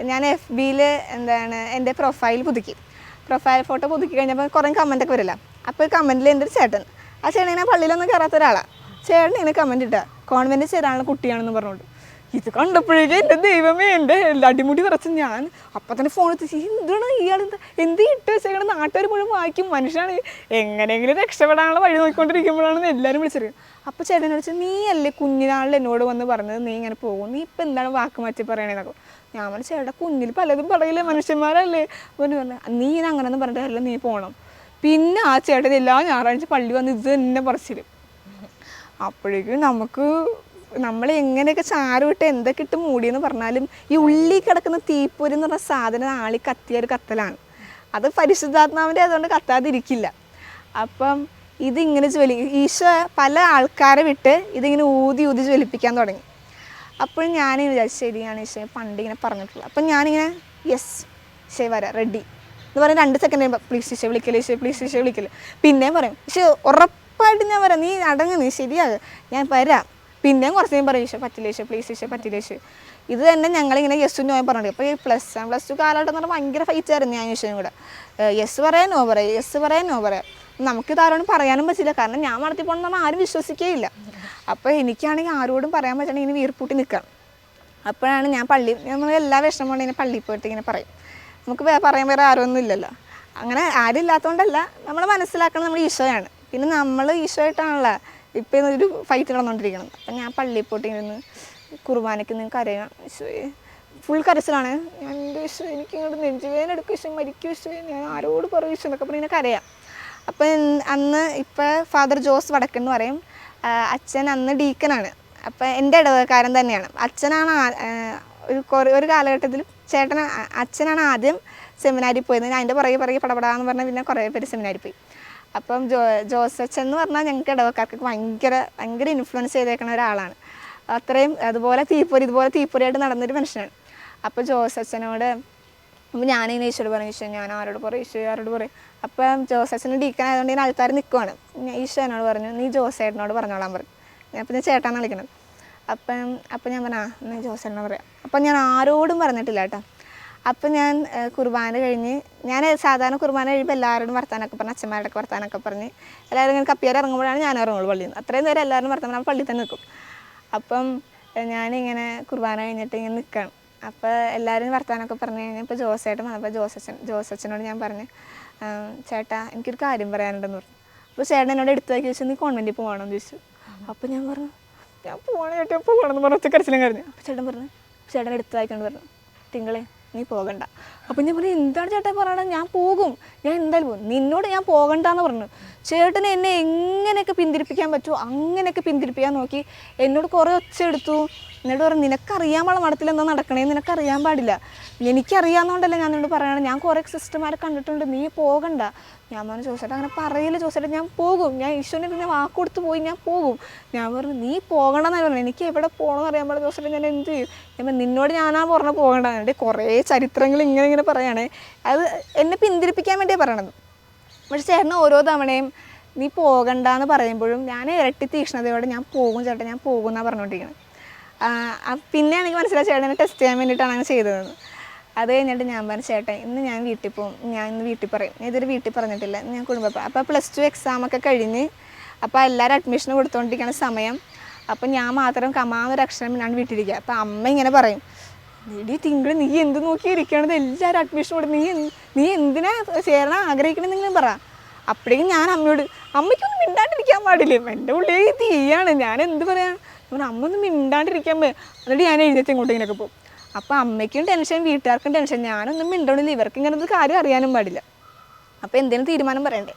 ഞാൻ എഫ് ബിയിൽ എന്താണ് എന്റെ പ്രൊഫൈൽ പുതുക്കി. പ്രൊഫൈൽ ഫോട്ടോ പുതുക്കി കഴിഞ്ഞപ്പോൾ കുറേ കമന്റ് ഒക്കെ വരില്ല. അപ്പോൾ കമന്റിൽ എന്റെ ഒരു ചേട്ടൻ ആ ചേട്ടൻ ഇങ്ങനെ പള്ളിയിലൊന്നും കയറാത്ത ഒരാളാണ് ചേട്ടൻ ഇങ്ങനെ കമന്റ് ഇട്ടാ. കോൺവെന്റ് ചേരാനുള്ള കുട്ടിയാണെന്ന് പറഞ്ഞുകൊണ്ട്. ഇത് കണ്ടപ്പോഴേക്കും എന്റെ ദൈവമേ എന്റെ അടിമുടി വിറച്ച് ഞാൻ അപ്പം തന്നെ ഫോൺ എത്തിച്ച് എന്താണ് ഇയാൾ എന്ത് എന്ത് ഇട്ട് വെച്ചേക്കണം? നാട്ടുകാർ മുഴുവൻ വായിക്കും മനുഷ്യനാണ്. എങ്ങനെയെങ്കിലും രക്ഷപ്പെടാനുള്ള വഴി നോക്കിക്കൊണ്ടിരിക്കുമ്പോഴാണ് എല്ലാവരും വിളിച്ചത്. അപ്പോൾ ചേട്ടനോട് വെച്ചാൽ നീ അല്ലേ കുഞ്ഞിനാളിൽ എന്നോട് വന്ന് പറഞ്ഞത്? നീ ഇങ്ങനെ പോകും. നീ ഇപ്പം എന്താണ് വാക്ക് മാറ്റി പറയണേന്നൊക്കെ. ഞാൻ പറഞ്ഞു ചേട്ടാ കുഞ്ഞിൽ പലതും പറയില്ലേ മനുഷ്യന്മാരല്ലേ? പറഞ്ഞു പറഞ്ഞു നീ ഇത് അങ്ങനെയൊന്നും പറഞ്ഞിട്ടല്ല നീ പോകണം പിന്നെ ആ ചേട്ടൻ എല്ലാ ഞായറാഴ്ച പള്ളി വന്ന് ഇത് തന്നെ പറിച്ചിരും അപ്പോഴേക്കും നമുക്ക് നമ്മൾ എങ്ങനെയൊക്കെ ചാറ് വിട്ട് എന്തൊക്കെ ഇട്ട് മൂടിയെന്ന് പറഞ്ഞാലും ഈ ഉള്ളി കിടക്കുന്ന തീപ്പൊരി എന്ന് പറഞ്ഞ സാധനം ആളി കത്തിയ ഒരു കത്തലാണ്. അത് പരിശുദ്ധാത്മാവിന്റെ അതുകൊണ്ട് കത്താതിരിക്കില്ല. അപ്പം ഇതിങ്ങനെ ജ്വലി ഈശോ പല ആൾക്കാരെ വിട്ട് ഇതിങ്ങനെ ഊതി ഊതി ജ്വലിപ്പിക്കാൻ തുടങ്ങി. അപ്പോൾ ഞാനിങ്ങനെ വിചാരിച്ചു ശരിയാണ് ഈശോ പണ്ടിങ്ങനെ പറഞ്ഞിട്ടുള്ളത്. അപ്പം ഞാനിങ്ങനെ യെസ് ശരി വരാം റെഡി എന്ന് പറഞ്ഞ് രണ്ട് സെക്കൻഡ് കഴിയുമ്പോൾ പ്ലീസ് ഈശോ വിളിക്കൽ ഈശോ പ്ലീസ് ഈശോ വിളിക്കൽ. പിന്നെയും പറയും പക്ഷേ ഉറപ്പായിട്ട് ഞാൻ വരാം നീ അടങ്ങ് നീ ശരിയാകും ഞാൻ വരാം. പിന്നെയും കുറച്ച് നേരം പറയും ഈശോ പറ്റില്ല ഈശോ പ്ലീസ് ഈശോ പറ്റില്ല ഈശോ. ഇത് തന്നെ ഞങ്ങളിങ്ങനെ യെസ് നോ പറഞ്ഞിട്ട് അപ്പോൾ ഈ പ്ലസ് വൺ പ്ലസ് ടു കാലഘട്ടം എന്ന് പറഞ്ഞാൽ ഭയങ്കര ഫൈറ്റ് ആയിരുന്നു ഞാൻ ഈശോയും കൂടെ. യെസ് പറയാൻ നോ പറയാം യെസ് പറയാൻ നോ പറയാം. നമുക്ക് ഇതാരോടും പറയാനും പറ്റില്ല. കാരണം ഞാൻ നടത്തി പറഞ്ഞാൽ ആരും വിശ്വസിക്കുകയില്ല അപ്പോൾ എനിക്കാണെങ്കിൽ ആരോടും പറയാൻ പറ്റണെങ്കിൽ ഇങ്ങനെ വീർപ്പൂട്ടി നിൽക്കാം. അപ്പോഴാണ് ഞാൻ പള്ളി നമ്മൾ എല്ലാ വിഷമം ഇങ്ങനെ പള്ളിയിൽ പോയിട്ട് ഇങ്ങനെ പറയും. നമുക്ക് പറയാൻ വേറെ ആരൊന്നും ഇല്ലല്ലോ. അങ്ങനെ ആരും ഇല്ലാത്തതുകൊണ്ടല്ല നമ്മൾ മനസ്സിലാക്കുന്നത് നമ്മൾ ഈശോയാണ്. പിന്നെ നമ്മൾ ഈശോയായിട്ടാണല്ലോ ഇപ്പം ഒരു ഫൈറ്റ് നടന്നുകൊണ്ടിരിക്കുന്നത് അപ്പം ഞാൻ പള്ളിയിൽ പോയിട്ട് ഇരുന്ന് കുർബാനയ്ക്ക് നിങ്ങൾക്ക് അറിയാം ഈശോയെ ഫുൾ കരച്ചിലാണ്. ഞാൻ എന്റെ ഈശോ എനിക്ക് ഇങ്ങോട്ട് നെഞ്ചുവേദന എടുക്കും. ഈശോ മരിക്കും ഈശോ. ഞാൻ ആരോട് പറയും ഈശോ എന്നൊക്കെ പറഞ്ഞ് കരയാം. അപ്പം അന്ന് ഇപ്പം ഫാദർ ജോസ് വടക്കൻ എന്ന് പറയും. അച്ഛൻ അന്ന് ഡീക്കനാണ്. അപ്പം എന്റെ ഇടവകാരൻ തന്നെയാണ്. അച്ഛനാണ് ഒരു കുറേ ഒരു കാലഘട്ടത്തിൽ ചേട്ടൻ അച്ഛനാണ് ആദ്യം സെമിനാരിൽ പോയത്. ഞാൻ അതിന്റെ പുറകെ പുറകെ പടപടാന്ന് പറഞ്ഞാൽ പിന്നെ കുറേ പേര് സെമിനാരിൽ പോയി. അപ്പം ജോ ജോസ് അച്ഛൻ എന്ന് പറഞ്ഞാൽ ഞങ്ങൾക്ക് ഇടവക്കാർക്ക് ഭയങ്കര ഭയങ്കര ഇൻഫ്ലുവൻസ് ചെയ്തേക്കുന്ന ഒരാളാണ്. അത്രയും അതുപോലെ തീപ്പൊരി ഇതുപോലെ തീപ്പൊരിയായിട്ട് നടന്നൊരു മനുഷ്യനാണ്. അപ്പോൾ ജോസ് അച്ഛനോട് അപ്പോൾ ഞാനിങ്ങനെ ഈശോട് പറഞ്ഞു ഈശോ ഞാൻ ആരോട് പറയും? ഈശോ ആരോട് പറയും? അപ്പം ജോസച്ചന് ഡീക്കൻ ആയതുകൊണ്ട് ഇങ്ങനെ ആൾക്കാർ നിൽക്കുവാണ് ഞാൻ ഈശോ എന്നോട് പറഞ്ഞു നീ ജോസേട്ടനോട് പറഞ്ഞോളാൻ പറഞ്ഞു അപ്പം ഞാൻ ചേട്ടാന്ന് വിളിക്കണം. അപ്പം അപ്പം ഞാൻ പറഞ്ഞാ എന്നാൽ ജോസേട്ടനോട് പറയാം. അപ്പം ഞാൻ ആരോടും പറഞ്ഞിട്ടില്ല കേട്ടോ. അപ്പം ഞാൻ കുർബാന കഴിഞ്ഞ് ഞാൻ സാധാരണ കുർബാന കഴിയുമ്പോൾ എല്ലാവരോടും വർത്താനൊക്കെ പറഞ്ഞ് അച്ഛന്മാരുടെ വർത്താനൊക്കെ പറഞ്ഞ് എല്ലാവരും ഇങ്ങനെ കപ്പിയാർ ഇറങ്ങുമ്പോഴാണ് ഞാൻ ഇറങ്ങുള്ളൂ പള്ളിയിൽ നിന്ന്. അത്രയും നേരം എല്ലാവരും വർത്താനം പള്ളിയിൽ തന്നെ നിൽക്കും. അപ്പം ഞാനിങ്ങനെ കുർബാന കഴിഞ്ഞിട്ട് ഇങ്ങനെ നിൽക്കുകയാണ് അപ്പോൾ എല്ലാവരും വർത്തമാനമൊക്കെ പറഞ്ഞു കഴിഞ്ഞാൽ ഇപ്പോൾ ജോസേട്ടൻ വന്നപ്പോൾ ജോസച്ചൻ ജോസച്ചനോട് ഞാൻ പറഞ്ഞു "ആ, ചേട്ടാ എനിക്കൊരു കാര്യം പറയാനുണ്ടെന്ന് പറഞ്ഞു. അപ്പോൾ ചേട്ടൻ എന്നോട് എടുത്താക്കി ചോദിച്ചു നീ കോൺവെന്റിൽ പോകണമെന്ന് ചോദിച്ചു. അപ്പോൾ ഞാൻ പറഞ്ഞു ഞാൻ പോകണം ചേട്ടാ പോകണമെന്ന് പറഞ്ഞു ഒറ്റ കരച്ചിലും കരഞ്ഞു അപ്പോൾ ചേട്ടൻ പറഞ്ഞു ചേട്ടൻ എടുത്തായിക്കൊണ്ട് പറഞ്ഞു. തിങ്കളെ നീ പോകണ്ട. അപ്പം ഞാൻ പറഞ്ഞു എന്താണ് ചേട്ടൻ പറയണത്? ഞാൻ പോകും. ഞാൻ എന്തായാലും പോകും. നിന്നോട് ഞാൻ പോകണ്ടെന്ന് പറഞ്ഞു. ചേട്ടന് എന്നെ എങ്ങനെയൊക്കെ പിന്തിരിപ്പിക്കാൻ പറ്റുമോ അങ്ങനെയൊക്കെ പിന്തിരിപ്പിക്കാൻ നോക്കി. എന്നോട് കുറേ ഒച്ച എടുത്തു. എന്നോട് പറഞ്ഞു നിനക്കറിയാൻ പാടില്ല നടക്കണേ നിനക്കറിയാൻ പാടില്ല. എനിക്കറിയാവുന്നതുകൊണ്ടല്ല ഞാൻ നിന്നോട് പറയണം ഞാൻ കുറേ സിസ്റ്റർമാരെ കണ്ടിട്ടുണ്ട്. നീ പോകണ്ട. ഞാൻ പറഞ്ഞു ചോദിച്ചിട്ട് അങ്ങനെ പറയില്ല ചോദിച്ചിട്ട് ഞാൻ പോകും. ഞാൻ ഈശ്വരനെ പിന്നെ വാക്ക് കൊടുത്ത് പോയി ഞാൻ പോകും. ഞാൻ പറഞ്ഞു നീ പോകണമെന്നാണ് പറഞ്ഞു എനിക്ക് എവിടെ പോകണമെന്ന് അറിയാൻ പാടില്ല ചോദിച്ചിട്ട് ഞാൻ എന്ത് ചെയ്യും? ഞാൻ പറഞ്ഞു, നിന്നോട് ഞാനാ പറഞ്ഞു പോകണ്ട എന്റെ കുറേ ചരിത്രങ്ങൾ ഇങ്ങനെ ഇങ്ങനെ പറയണേ. അത് എന്നെ പിന്തിരിപ്പിക്കാൻ വേണ്ടിയാണ് പറയണത്. പക്ഷേ ചേട്ടന് ഓരോ തവണയും നീ പോകണ്ട എന്ന് പറയുമ്പോഴും ഞാൻ ഇരട്ടി തീക്ഷ്ണതയോടെ ഞാൻ പോകും ചേട്ടാ ഞാൻ പോകും എന്നാണ് പറഞ്ഞുകൊണ്ടിരിക്കുന്നത് പിന്നെ എനിക്ക് മനസ്സിലായി ചേട്ടനെ ടെസ്റ്റ് ചെയ്യാൻ വേണ്ടിയിട്ടാണ് അങ്ങനെ ചെയ്തതെന്ന് അത് കഴിഞ്ഞിട്ട് ഞാൻ പറഞ്ഞു ചേട്ടൻ ഇന്ന് ഞാൻ വീട്ടിൽ പോകും ഞാൻ ഇന്ന് വീട്ടിൽ പറയും. ഇതൊരു വീട്ടിൽ പറഞ്ഞിട്ടില്ല. ഞാൻ കുടുംബം അപ്പോൾ പ്ലസ് ടു എക്സാമൊക്കെ കഴിഞ്ഞ് അപ്പോൾ എല്ലാവരും അഡ്മിഷൻ കൊടുത്തുകൊണ്ടിരിക്കുന്ന സമയം. അപ്പോൾ ഞാൻ മാത്രം കമാന്നൊരു അക്ഷരം ഞാൻ വീട്ടിലിരിക്കുക അപ്പോൾ അമ്മ ഇങ്ങനെ പറയും നീടി തിങ്കൾ നീ എന്ത് നോക്കി ഇരിക്കണത് എല്ലാവരും അഡ്മിഷൻ കൊടുത്ത് നീ നീ എന്തിനാ ചേരാൻ ആഗ്രഹിക്കണമെന്നെങ്കിലും പറ. അപ്പോഴേക്കും ഞാൻ അമ്മയോട് അമ്മയ്ക്കൊന്നും മിണ്ടാണ്ടിരിക്കാൻ പാടില്ലേ? എന്റെ ഉള്ളിൽ തീയാണ്. ഞാൻ എന്ത് പറയാം? അമ്മ ഒന്നും മിണ്ടാണ്ടിരിക്കാൻ എന്നിട്ട് ഞാൻ എഴുന്നേറ്റ് ഇങ്ങോട്ട് ഇങ്ങനെയൊക്കെ പോകും അപ്പോൾ അമ്മയ്ക്കും ടെൻഷൻ വീട്ടുകാർക്കും ടെൻഷൻ ഞാനൊന്നും മിണ്ടണില്ല. ഇവർക്ക് ഇങ്ങനെ ഒരു കാര്യം അറിയാനും പാടില്ല. അപ്പോൾ എന്തെങ്കിലും തീരുമാനം പറയണ്ടേ?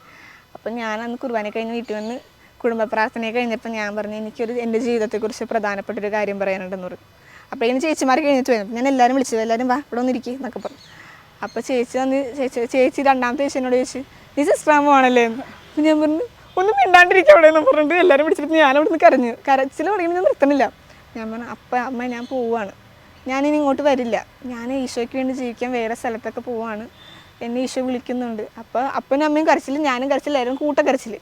അപ്പം ഞാൻ അന്ന് കുർബാന കഴിഞ്ഞ് വീട്ടിൽ വന്ന് കുടുംബ പ്രാർത്ഥന കഴിഞ്ഞപ്പോൾ ഞാൻ പറഞ്ഞു എനിക്കൊരു എന്റെ ജീവിതത്തെക്കുറിച്ച് പ്രധാനപ്പെട്ടൊരു കാര്യം പറയാനുണ്ടെന്ന് പറഞ്ഞു. അപ്പോൾ ഇനി ചേച്ചിമാർ കഴിഞ്ഞിട്ട് വന്നു ഞാൻ എല്ലാവരും വിളിച്ചത് എല്ലാവരും വാ ഇവിടെ ഒന്നിരിക്കും എന്നൊക്കെ പറഞ്ഞു. അപ്പോൾ ചേച്ചി വന്ന് ചേച്ചി ചേച്ചി രണ്ടാമത്തെ ചേച്ചി എന്നോട് ചോദിച്ചു നീ സിസ്റ്ററാമോ ആണല്ലേ? എന്ന് ഞാൻ പറഞ്ഞു ഒന്നും മിണ്ടാണ്ടിരിക്കും അവിടെ എന്ന് പറഞ്ഞിട്ട് എല്ലാവരും വിളിച്ചിട്ട് ഞാൻ അവിടെ നിന്ന് കരഞ്ഞു. കരച്ചിൽ തുടങ്ങി ഞാൻ നിർത്തണില്ല. ഞാൻ പറഞ്ഞു അപ്പം അമ്മ ഞാൻ പോവാണ്. ഞാനിനി ഇങ്ങോട്ട് വരില്ല. ഞാൻ ഈശോയ്ക്ക് വേണ്ടി ജീവിക്കാൻ വേറെ സ്ഥലത്തൊക്കെ പോവാണ്. എന്നെ ഈശോ വിളിക്കുന്നുണ്ട്. അപ്പോൾ അപ്പനും അമ്മയും കരച്ചിൽ ഞാനും കരച്ചിലായിരുന്നു കൂട്ട കരച്ചിൽ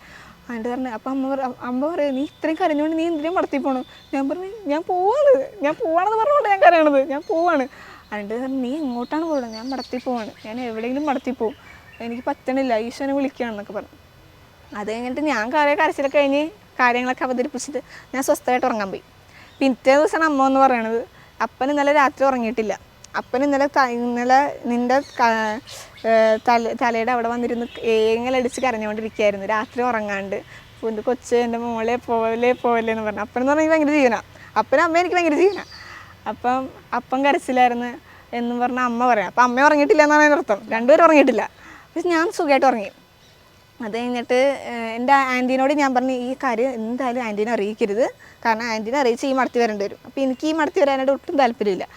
അതിന്റെ പറഞ്ഞു അപ്പം അമ്മ അമ്മ പറയും നീ ഇത്രയും കരഞ്ഞുകൊണ്ട് നീ എന്തിനും മടത്തി പോണു? ഞാൻ പറഞ്ഞു ഞാൻ പോവാണ്. ഞാൻ പോവാണെന്ന് പറഞ്ഞുകൊണ്ട് ഞാൻ കരയണത്. ഞാൻ പോവാണ്. അതിന്റെ പറഞ്ഞു നീ എങ്ങോട്ടാണ് പോകുന്നത് ഞാൻ മടത്തി പോവാണ്. ഞാൻ എവിടെയെങ്കിലും മടത്തി പോകും എനിക്ക് പറ്റണില്ല. ഈശോനെ വിളിക്കുകയാണെന്നൊക്കെ പറഞ്ഞു. അത് കഴിഞ്ഞിട്ട് ഞാൻ കുറേ കരച്ചിലൊക്കെ കഴിഞ്ഞ് കാര്യങ്ങളൊക്കെ അവതരിപ്പിച്ചിട്ട് ഞാൻ സ്വസ്ഥമായിട്ട് ഉറങ്ങാൻ പോയി. പിറ്റേ ദിവസമാണ് അമ്മ എന്ന് പറയണത്. അപ്പൻ ഇന്നലെ രാത്രി ഉറങ്ങിയിട്ടില്ല. അപ്പൻ ഇന്നലെ ഇന്നലെ നിന്റെ തല തലയുടെ അവിടെ വന്നിരുന്ന് ഏങ്ങലടിച്ച് കരഞ്ഞുകൊണ്ടിരിക്കുകയായിരുന്നു. രാത്രി ഉറങ്ങാണ്ട്. എന്റെ കൊച്ച് എന്റെ മോളെ പോലെ പോലെ എന്ന് പറഞ്ഞു. അപ്പനെന്ന് പറഞ്ഞാൽ ഭയങ്കര ജീവനാണ് അപ്പനും അമ്മ എനിക്ക് ഭയങ്കര ജീവനാണ് അപ്പം അപ്പം കരച്ചിലായിരുന്നു എന്നും പറഞ്ഞ അമ്മ പറയാം. അപ്പം അമ്മ ഉറങ്ങിയിട്ടില്ല എന്നാണ് അതിന്റെ അർത്ഥം. രണ്ടുപേരും ഉറങ്ങിയിട്ടില്ല. പക്ഷെ ഞാൻ സുഖമായിട്ട് ഉറങ്ങി. അത് കഴിഞ്ഞിട്ട് എന്റെ ആന്റീനോട് ഞാൻ പറഞ്ഞു ഈ കാര്യം എന്തായാലും ആന്റീനെ അറിയിക്കരുത്. കാരണം ആന്റീനെ അറിയിച്ച് ഈ മടത്തി വരേണ്ടി വരും. അപ്പോൾ എനിക്ക് ഈ മടത്തി വരാനായിട്ട് ഒട്ടും താല്പര്യമില്ല.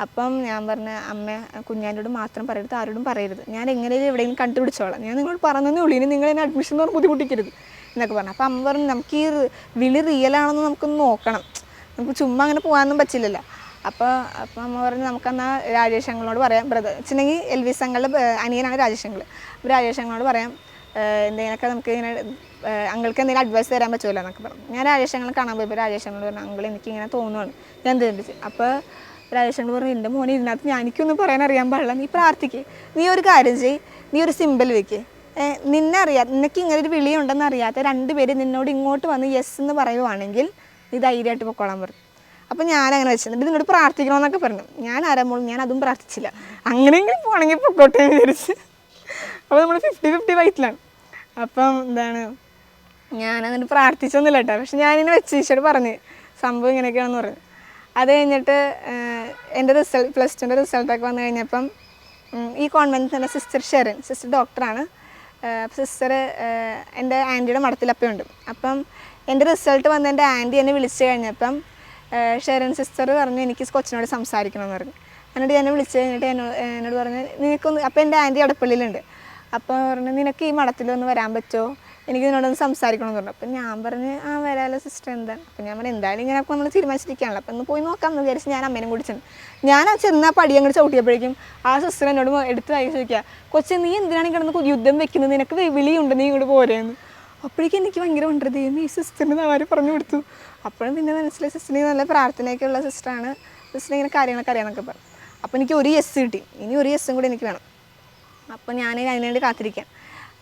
അപ്പം ഞാൻ പറഞ്ഞ അമ്മ കുഞ്ഞാനോട് മാത്രം പറയരുത് ആരോടും പറയരുത്. ഞാൻ എങ്ങനെയും എവിടെയെങ്കിലും കണ്ടുപിടിച്ചോളാം. ഞാൻ നിങ്ങളോട് പറഞ്ഞതേ ഉള്ളൂ. ഇനി നിങ്ങൾ എന്നെ അഡ്മിഷൻ എന്ന് ബുദ്ധിമുട്ടിക്കരുത്. എന്നൊക്കെ പറഞ്ഞു. അപ്പം അമ്മ പറഞ്ഞു നമുക്ക് ഈ വിളി റിയലാണെന്ന് നമുക്കൊന്ന് നോക്കണം. നമുക്ക് ചുമ്മാ അങ്ങനെ പോകാനൊന്നും പറ്റില്ലല്ലോ. അപ്പോൾ അപ്പം അമ്മ പറഞ്ഞു നമുക്കെന്നാൽ രാജേഷ് അങ്ങളോട് പറയാം ബ്രദർ. വെച്ചിട്ടുണ്ടെങ്കിൽ എൽ വി സംഘങ്ങളുടെ അനിയനാണ് രാജേഷ് അങ്ങൾ അപ്പോൾ രാജേഷ് അങ്ങളോട് പറയാം എന്തെങ്കിലുമൊക്കെ നമുക്ക് ഇങ്ങനെ അങ്ങൾക്ക് എന്തെങ്കിലും അഡ്വൈസ് തരാൻ പറ്റുമല്ലോ എന്നൊക്കെ പറഞ്ഞു. ഞാൻ രാജേഷങ്ങൾ കാണാൻ പോയപ്പോൾ രാജേഷങ്ങളോട് പറഞ്ഞു അങ്കിൾ എനിക്ക് ഇങ്ങനെ തോന്നുവാണ്. ഞാൻ ചിന്തിച്ചു അപ്പോൾ രാജേഷങ്ങൾ പറഞ്ഞു എന്റെ മോനെ ഇതിനകത്ത് ഞാൻ എനിക്കൊന്നും പറയാൻ അറിയാൻ പാടില്ല. നീ പ്രാർത്ഥിക്ക്. നീ ഒരു കാര്യം ചെയ് നീ ഒരു സിമ്പിൾ വെക്ക്. നിന്നെ അറിയാം നിനക്ക് ഇങ്ങനെ ഒരു വിളിയുണ്ടെന്ന് അറിയാത്ത രണ്ടുപേര് നിന്നോട് ഇങ്ങോട്ട് വന്ന് യെസ് എന്ന് പറയുവാണെങ്കിൽ നീ ധൈര്യമായിട്ട് പൊക്കോളാൻ പറഞ്ഞു അപ്പം ഞാൻ അങ്ങനെ വെച്ചിട്ടുണ്ട് നിന്നോട് പ്രാർത്ഥിക്കണമെന്നൊക്കെ പറഞ്ഞു. ഞാൻ ആരാമ്പോൾ ഞാൻ അതും പ്രാർത്ഥിച്ചില്ല. അങ്ങനെയെങ്കിലും പോകണമെങ്കിൽ പൊക്കോട്ടെ വിചാരിച്ച്. അപ്പോൾ നമ്മൾ ഫിഫ്റ്റി ഫിഫ്റ്റി വൈറ്റിലാണ് അപ്പം എന്താണ്? ഞാൻ എന്നിട്ട് പ്രാർത്ഥിച്ചൊന്നുമില്ല കേട്ടോ പക്ഷെ ഞാനിങ്ങനെ വെച്ച് ഈശോട് പറഞ്ഞ് സംഭവം ഇങ്ങനെയൊക്കെയാണെന്ന് പറഞ്ഞു. അത് കഴിഞ്ഞിട്ട് എന്റെ റിസൾട്ട് പ്ലസ് ടുന്റെ റിസൾട്ടൊക്കെ വന്നു കഴിഞ്ഞപ്പം ഈ കോൺവെന്റിന്റെ സിസ്റ്റർ ഷെറിൻ സിസ്റ്റർ ഡോക്ടറാണ്. സിസ്റ്റർ എന്റെ ആന്റിയുടെ മഠത്തിലപ്പയുണ്ട് അപ്പം എന്റെ റിസൾട്ട് വന്ന് എന്റെ ആന്റി എന്നെ വിളിച്ചു കഴിഞ്ഞപ്പം ഷെറിൻ സിസ്റ്റർ പറഞ്ഞു എനിക്ക് കൊച്ചിനോട് സംസാരിക്കണമെന്ന് പറഞ്ഞു. എന്നിട്ട് എന്നെ വിളിച്ചു കഴിഞ്ഞിട്ട് എന്നോട് എന്നോട് പറഞ്ഞു നിനക്കൊന്ന് അപ്പോൾ എന്റെ ആന്റി അടപ്പള്ളിയിലുണ്ട്. അപ്പോൾ പറഞ്ഞു നിനക്ക് ഈ മഠത്തിലൊന്ന് വരാൻ പറ്റുമോ എനിക്ക് നിന്നോടൊന്ന് സംസാരിക്കണം എന്ന് പറഞ്ഞു. അപ്പം ഞാൻ പറഞ്ഞ് ആ വരാലോ സിസ്റ്റർ എന്താണ് അപ്പം ഞാൻ പറഞ്ഞു എന്തായാലും ഇങ്ങനെ നമ്മൾ തീരുമാനിച്ചിരിക്കുകയാണല്ലോ. അപ്പം ഒന്ന് പോയി നോക്കാം എന്ന് വിചാരിച്ച് ഞാൻ അമ്മേനും കൂടി ഞാൻ ആ ചെന്ന പടി അങ്ങോട്ട് ചവിട്ടിയപ്പോഴേക്കും ആ സിസ്റ്റർ എന്നോട് എടുത്ത് വായി ചോദിക്കുക കൊച്ചെ നീ എന്തിനാണ് കിടന്ന് യുദ്ധം വെക്കുന്നത്? നിനക്ക് വിളിയുണ്ട് നീ ഇങ്ങോട്ട് പോരേന്ന്. അപ്പോഴേക്കും എനിക്ക് ഭയങ്കര ഉണ്ട് ദൈവം ഈ സിസ്റ്ററിന് ആര് പറഞ്ഞു കൊടുത്തു? അപ്പോഴും പിന്നെ മനസ്സിലായി സിസ്റ്ററിന് നല്ല പ്രാർത്ഥനയൊക്കെ ഉള്ള സിസ്റ്ററാണ് സിസ്റ്റർ ഇങ്ങനെ കാര്യങ്ങളൊക്കെ അറിയാമെന്നൊക്കെ പറഞ്ഞു. അപ്പോൾ എനിക്ക് ഒരു എസ് കിട്ടി. ഇനി ഒരു യെസ്സും കൂടി എനിക്ക് വേണം. അപ്പോൾ ഞാൻ അതിനുവേണ്ടി കാത്തിരിക്കാം.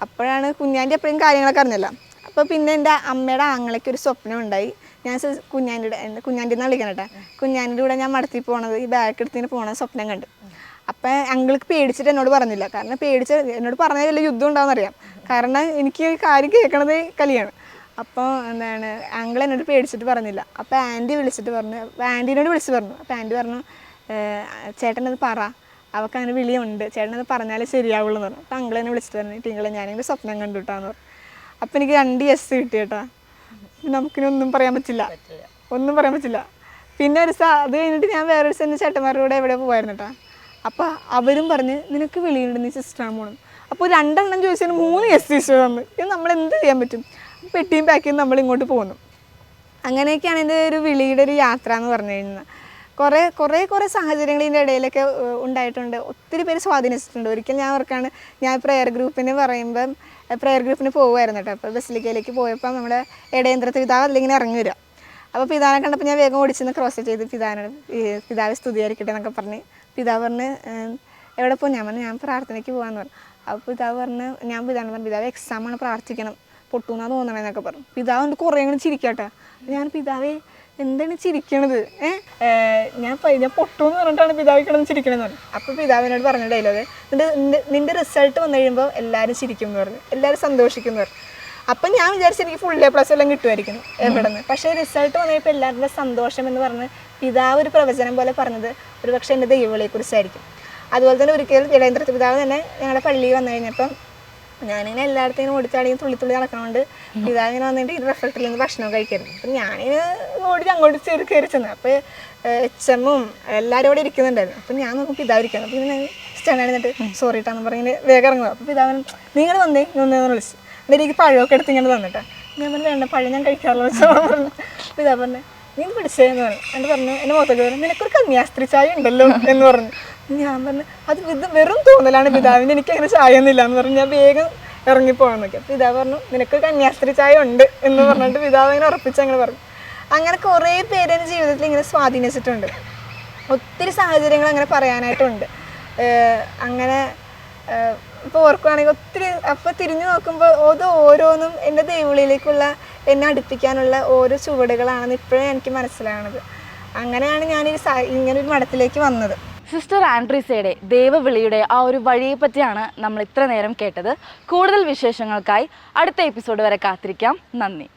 അപ്പോഴാണ് കുഞ്ഞാന്റെ എപ്പോഴും കാര്യങ്ങളൊക്കെ അറിഞ്ഞല്ലോ. അപ്പോൾ പിന്നെ എന്റെ അമ്മയുടെ ആങ്ങളയ്ക്ക് ഒരു സ്വപ്നം ഉണ്ടായി. ഞാൻ കുഞ്ഞാന്റെ കുഞ്ഞാന്റെ എന്നാണ് വിളിക്കണം കേട്ടോ കുഞ്ഞാന്റെ കൂടെ ഞാൻ മടത്തി പോണത് ഈ ബാഗ് എടുത്തിന് പോണ സ്വപ്നം കണ്ടു. അപ്പം അങ്കിൾക്ക് പേടിച്ചിട്ട് എന്നോട് പറഞ്ഞില്ല. കാരണം പേടിച്ച് എന്നോട് പറഞ്ഞ വല്ല യുദ്ധം അറിയാം. കാരണം എനിക്ക് കാര്യം കേൾക്കണത് കലിയാണ്. അപ്പോൾ എന്താണ് അങ്കിൾ എന്നോട് പേടിച്ചിട്ട് പറഞ്ഞില്ല. അപ്പോൾ ആന്റി വിളിച്ചിട്ട് പറഞ്ഞു ആന്റീനോട് വിളിച്ച് പറഞ്ഞു. അപ്പോൾ ആന്റി പറഞ്ഞു ചേട്ടനത് പറ. അവൾക്ക് അങ്ങനെ വിളിയുണ്ട് ചേട്ടനത് പറഞ്ഞാലേ ശരിയാവുള്ളൂ എന്ന് പറഞ്ഞു. അപ്പോൾ അങ്കിൾ എന്നെ വിളിച്ചിട്ട് പറഞ്ഞു തിങ്കളെ ഞാനിങ്ങനെ സ്വപ്നം കണ്ടു കേട്ടാന്ന് പറഞ്ഞു. അപ്പോൾ എനിക്ക് രണ്ട് എസ് കിട്ടി കേട്ടാ. നമുക്കിനൊന്നും പറയാൻ പറ്റില്ല. ഒന്നും പറയാൻ പറ്റില്ല. പിന്നെ ഒരു സാ അത് കഴിഞ്ഞിട്ട് ഞാൻ വേറൊരു സെന്റെ ചേട്ടന്മാരുടെ കൂടെ എവിടെ പോകായിരുന്നു കേട്ടോ. അപ്പോൾ അവരും പറഞ്ഞ് നിനക്ക് വിളിയുണ്ട് നീ സിസ്റ്ററാണ് പോകണം അപ്പോൾ രണ്ടെണ്ണം ചോദിച്ചതിന് മൂന്ന് എസ് സിസ്റ്റർ തന്നു ഇത് നമ്മൾ എന്ത് ചെയ്യാൻ പറ്റും? പെട്ടിയും പാക്കിയും നമ്മൾ ഇങ്ങോട്ട് പോകുന്നു അങ്ങനെയൊക്കെയാണ് എന്റെ ഒരു വിളിയുടെ ഒരു യാത്ര എന്ന് പറഞ്ഞു കഴിഞ്ഞാൽ കുറേ കുറേ കുറേ സാഹചര്യങ്ങൾ ഇതിന്റെ ഇടയിലൊക്കെ ഉണ്ടായിട്ടുണ്ട്. ഒത്തിരി പേര് സ്വാധീനിച്ചിട്ടുണ്ട്. ഒരിക്കൽ ഞാൻ ഓർക്കാണ് ഞാൻ പ്രെയർ ഗ്രൂപ്പിന് പറയുമ്പം പ്രെയർ ഗ്രൂപ്പിന് പോകുമായിരുന്നു കേട്ടോ. അപ്പോൾ ബസ്സിലിക്കയിലേക്ക് പോയപ്പോൾ നമ്മുടെ ഇടയന്ത്രത്തെ പിതാവ് അതിലിങ്ങനെ ഇറങ്ങി വരിക. അപ്പോൾ പിതാവിനെ കണ്ടപ്പോൾ ഞാൻ വേഗം ഓടിച്ചെന്ന് ക്രോസ് ചെയ്ത് പിതാവിനോട് പിതാവ് സ്തുതിയായിരിക്കട്ടെ എന്നൊക്കെ പറഞ്ഞ് പിതാവ് പറഞ്ഞ് എവിടെ പോകും ഞാൻ പറഞ്ഞു ഞാൻ പ്രാർത്ഥനയ്ക്ക് പോകാമെന്ന് പറഞ്ഞു. അപ്പോൾ പിതാവ് പറഞ്ഞ് ഞാൻ പിതാവിനെ പറഞ്ഞു പിതാവ് എക്സാമാണ് പ്രാർത്ഥിക്കണം. പൊട്ടുന്നാ തോന്നണമെന്നൊക്കെ പറഞ്ഞു. പിതാവ് എന്നിട്ട് കുറേ കൂടി ചിരിക്കട്ടെ ഞാൻ പിതാവേ എന്താണ് ചിരിക്കണത്? ഞാൻ ഞാൻ പൊട്ടു എന്ന് പറഞ്ഞിട്ടാണ് പിതാവ് കിടന്ന് ചിരിക്കണമെന്ന് പറഞ്ഞു അപ്പോൾ പിതാവിനോട് പറഞ്ഞ ഡയലോഗ് നിന്റെ നിന്റെ- റിസൾട്ട് വന്നു കഴിയുമ്പോൾ എല്ലാവരും ചിരിക്കും എന്ന് പറഞ്ഞു. എല്ലാവരും സന്തോഷിക്കും എന്ന് പറഞ്ഞു. അപ്പം ഞാൻ വിചാരിച്ചു എനിക്ക് ഫുൾ എ പ്ലസ് എല്ലാം കിട്ടുമായിരിക്കും എവിടെ നിന്ന് പക്ഷേ റിസൾട്ട് വന്നപ്പോൾ എല്ലാവരുടെ സന്തോഷം എന്ന് പറഞ്ഞ് പിതാവ് ഒരു പ്രവചനം പോലെ പറഞ്ഞത് ഒരു പക്ഷേ എന്റെ ദൈവവിളിയെക്കുറിച്ചായിരിക്കും. അതുപോലെ തന്നെ ഒരിക്കലും ഇടേന്ദ്ര പിതാവ് തന്നെ ഞങ്ങളുടെ പള്ളിയിൽ വന്നു കഴിഞ്ഞപ്പം ഞാനിങ്ങനെ എല്ലായിടത്തും ഓടിച്ചാടി തുള്ളി തുള്ളി നടക്കണോണ്ട് ഇതാങ്ങനെ വന്നിട്ട് ഇത് റിസൾട്ടിൽ നിന്ന് ഭക്ഷണം കഴിക്കരുത്. അപ്പം ഞാനിങ്ങനെ ഓടി അങ്ങോട്ട് ചെറു കയറി ചെന്ന്. അപ്പോൾ എച്ച് എമ്മും എല്ലാവരും അവിടെ ഇരിക്കുന്നുണ്ടായിരുന്നു. അപ്പം ഞാൻ നോക്കും ഇതായിരിക്കണം അപ്പം ഇങ്ങനെ സ്റ്റാൻഡായിരുന്നിട്ട് സോറി ഇട്ടാന്ന് പറഞ്ഞ് വേഗം ഇറങ്ങുക അപ്പം പിതാവൻ നിങ്ങൾ വന്നേ ഒന്ന് വിളിച്ചു. എന്നിട്ട് എനിക്ക് പഴമൊക്കെ എടുത്ത് ഇങ്ങനെ തന്നിട്ടാ. ഞാൻ പറഞ്ഞു വേണ്ട പഴം ഞാൻ കഴിക്കാറുള്ള പറഞ്ഞു. പിതാവ് പറഞ്ഞു നീ പിടിച്ചേന്ന് പറഞ്ഞു. എന്നിട്ട് പറഞ്ഞു എന്റെ മുഖത്തേക്ക് പറഞ്ഞു നിനക്കൊരു കന്യാസ്ത്രീ ചായ ഉണ്ടല്ലോ എന്ന് പറഞ്ഞു. ഞാൻ പറഞ്ഞു അത് ഇത് വെറും തോന്നലാണ് പിതാവിന് എനിക്ക് അങ്ങനെ ചായ ഒന്നുമില്ല എന്ന് പറഞ്ഞു ഞാൻ വേഗം ഇറങ്ങിപ്പോകാൻ നോക്കി അപ്പോൾ പിതാവ് പറഞ്ഞു നിനക്ക് കന്യാസ്ത്രീ ചായ ഉണ്ട് എന്ന് പറഞ്ഞിട്ട് പിതാവ് അങ്ങനെ ഉറപ്പിച്ച് അങ്ങനെ പറഞ്ഞു. അങ്ങനെ കുറേ പേര് എന്റെ ജീവിതത്തിൽ ഇങ്ങനെ സ്വാധീനിച്ചിട്ടുണ്ട്. ഒത്തിരി സാഹചര്യങ്ങൾ അങ്ങനെ പറയാനായിട്ടുണ്ട്. അങ്ങനെ ഇപ്പോൾ ഓർക്കുകയാണെങ്കിൽ ഒത്തിരി അപ്പോൾ തിരിഞ്ഞു നോക്കുമ്പോൾ അത് ഓരോന്നും എന്റെ ദൈവളിയിലേക്കുള്ള എന്നെ അടുപ്പിക്കാനുള്ള ഓരോ ചുവടുകളാണെന്ന് ഇപ്പോഴും എനിക്ക് മനസ്സിലാവുന്നത് അങ്ങനെയാണ് ഞാൻ ഈ ഇങ്ങനെ ഒരു മഠത്തിലേക്ക് വന്നത്. സിസ്റ്റർ ആൻഡ്രീസയുടെ ദേവവിളിയുടെ ആ ഒരു വഴിയെ പറ്റിയാണ് നമ്മൾ ഇത്ര നേരം കേട്ടത്. കൂടുതൽ വിശേഷങ്ങൾക്കായി അടുത്ത എപ്പിസോഡ് വരെ കാത്തിരിക്കാം. നന്ദി.